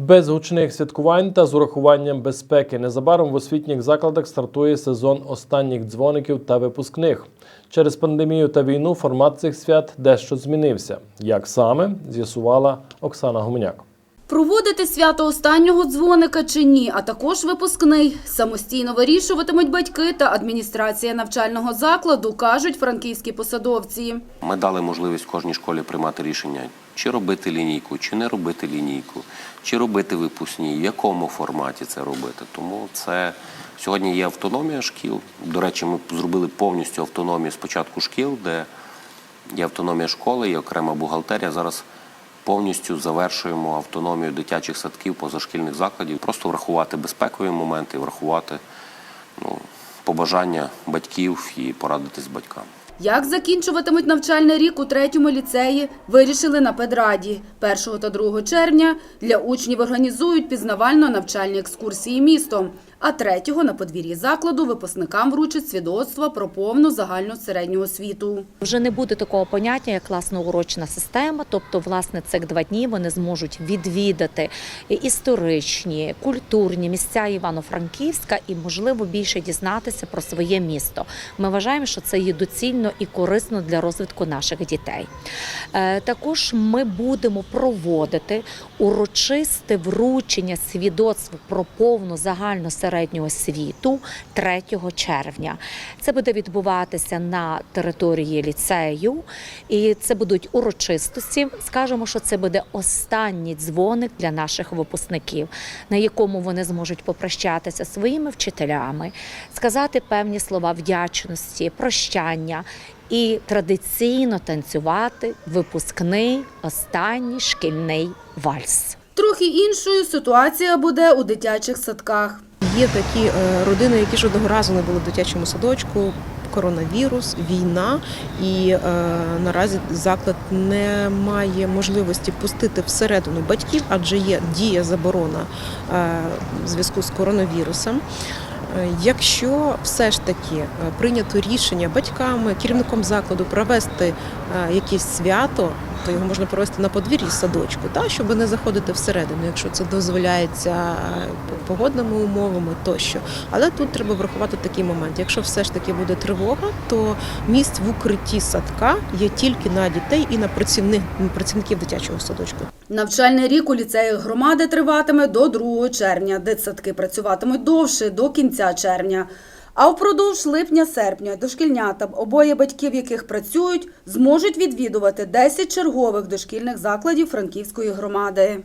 Без гучних святкувань та з урахуванням безпеки незабаром в освітніх закладах стартує сезон останніх дзвоників та випускних. Через пандемію та війну формат цих свят дещо змінився. Як саме з'ясувала Оксана Гуменяк. Проводити свято останнього дзвоника чи ні, а також випускний. Самостійно вирішуватимуть батьки та адміністрація навчального закладу, кажуть франківські посадовці. Ми дали можливість кожній школі приймати рішення, чи робити лінійку, чи не робити лінійку, чи робити випускні, в якому форматі це робити. Тому це сьогодні є автономія шкіл. До речі, ми зробили повністю автономію спочатку шкіл, де є автономія школи, є окрема бухгалтерія. Зараз повністю завершуємо автономію дитячих садків, позашкільних закладів. Просто врахувати безпекові моменти, врахувати ну, побажання батьків і порадитись з батьками. Як закінчуватимуть навчальний рік у третьому ліцеї, вирішили на педраді. 1 та 2 червня для учнів організують пізнавально-навчальні екскурсії містом, а 3 на подвір'ї закладу випускникам вручать свідоцтва про повну загальну середню освіту. Вже не буде такого поняття, як класно-урочна система. Тобто, власне, цих два дні вони зможуть відвідати історичні, культурні місця Івано-Франківська і, можливо, більше дізнатися про своє місто. Ми вважаємо, що це є доцільно і корисно для розвитку наших дітей. Е, Також ми будемо проводити урочисте вручення свідоцтв про повну загальну середню освіту 3 червня. Це буде відбуватися на території ліцею, і це будуть урочистості. Скажемо, що це буде останній дзвоник для наших випускників, на якому вони зможуть попрощатися своїми вчителями, сказати певні слова вдячності, прощання. І традиційно танцювати випускний останній шкільний вальс. Трохи іншою ситуація буде у дитячих садках. Є такі е, родини, які жодного разу не були в дитячому садочку. Коронавірус, війна, і е, наразі заклад не має можливості пустити всередину батьків, адже є дія заборона е, в зв'язку з коронавірусом. Е, Якщо все ж таки е, прийнято рішення батьками, керівником закладу провести е, якесь свято, то його можна провести на подвір'ї садочку, та, щоб не заходити всередину, якщо це дозволяється е, погодними умовами тощо. Але тут треба врахувати такий момент. Якщо все ж таки буде тривога, то місць в укритті садка є тільки на дітей і на працівни- працівників дитячого садочку. Навчальний рік у ліцеях громади триватиме до 2 червня. Дитсадки працюватимуть довше до кінця червня. А впродовж липня-серпня дошкільнята, обоє батьків яких працюють, зможуть відвідувати 10 чергових дошкільних закладів Франківської громади.